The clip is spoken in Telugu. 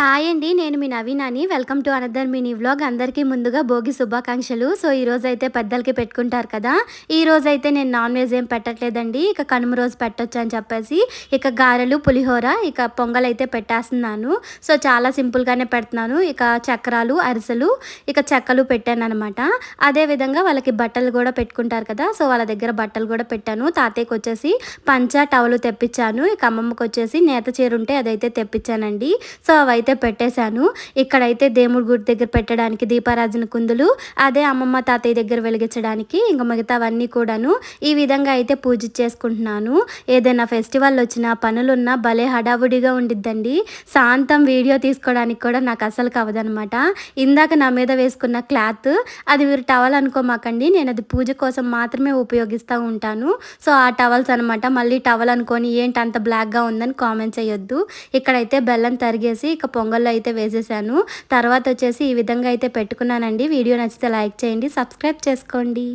హాయ్ అండి నేను మీ నవీనాని. Welcome to another mini vlog. అందరికీ ముందుగా భోగి శుభాకాంక్షలు. సో ఈ రోజు అయితే పెద్దలకి పెట్టుకుంటారు కదా. ఈ రోజు అయితే నేను నాన్ వెజ్ ఏం పెట్టట్లేదండి. ఇక కనుమ రోజు పెట్టొచ్చు అని చెప్పేసి ఇక గారెలు పులిహోర ఇక పొంగల్ అయితే పెట్టేస్తున్నాను. సో చాలా సింపుల్గానే పెడుతున్నాను. ఇక చక్రాలు అరిసెలు ఇక చెక్కలు పెట్టాను అనమాట అదేవిధంగా వాళ్ళకి బట్టలు కూడా పెట్టుకుంటారు కదా. సో వాళ్ళ దగ్గర బట్టలు కూడా పెట్టాను. తాతయ్యకి వచ్చేసి పంచ టవలు తెప్పించాను. ఇక అమ్మమ్మకి వచ్చేసి నేత చీర ఉంటే అదైతే తెప్పించానండి. సో అవైతే అయితే పెట్టేశాను. ఇక్కడైతే దేవుడి గుడి దగ్గర పెట్టడానికి దీపారాజన కుందులు అదే అమ్మమ్మ తాతయ్య దగ్గర వెలిగించడానికి ఇంకా మిగతావన్నీ కూడాను ఈ విధంగా అయితే పూజ చేసుకుంటున్నాను. ఏదైనా ఫెస్టివల్ వచ్చినా పనులున్నా భలే హడావుడిగా ఉండిద్దండి. సాంతం వీడియో తీసుకోవడానికి కూడా నాకు అసలు కవదనమాట ఇందాక నా మీద వేసుకున్న క్లాత్ అది మీరు టవల్ అనుకోమాకండి నేను అది పూజ కోసం మాత్రమే ఉపయోగిస్తూ ఉంటాను. సో ఆ టవల్స్ అనమాట మళ్ళీ టవల్ అనుకొని ఏంటి అంత బ్లాక్గా ఉందని కామెంట్ చేయొద్దు. ఇక్కడైతే బెల్లం తరిగేసి ఇక పొంగల్లో అయితే వేసేసాను. తర్వాత వచ్చేసి ఈ విధంగా అయితే పెట్టుకున్నానండి. వీడియో నచ్చితే లైక్ చేయండి సబ్స్క్రైబ్ చేసుకోండి.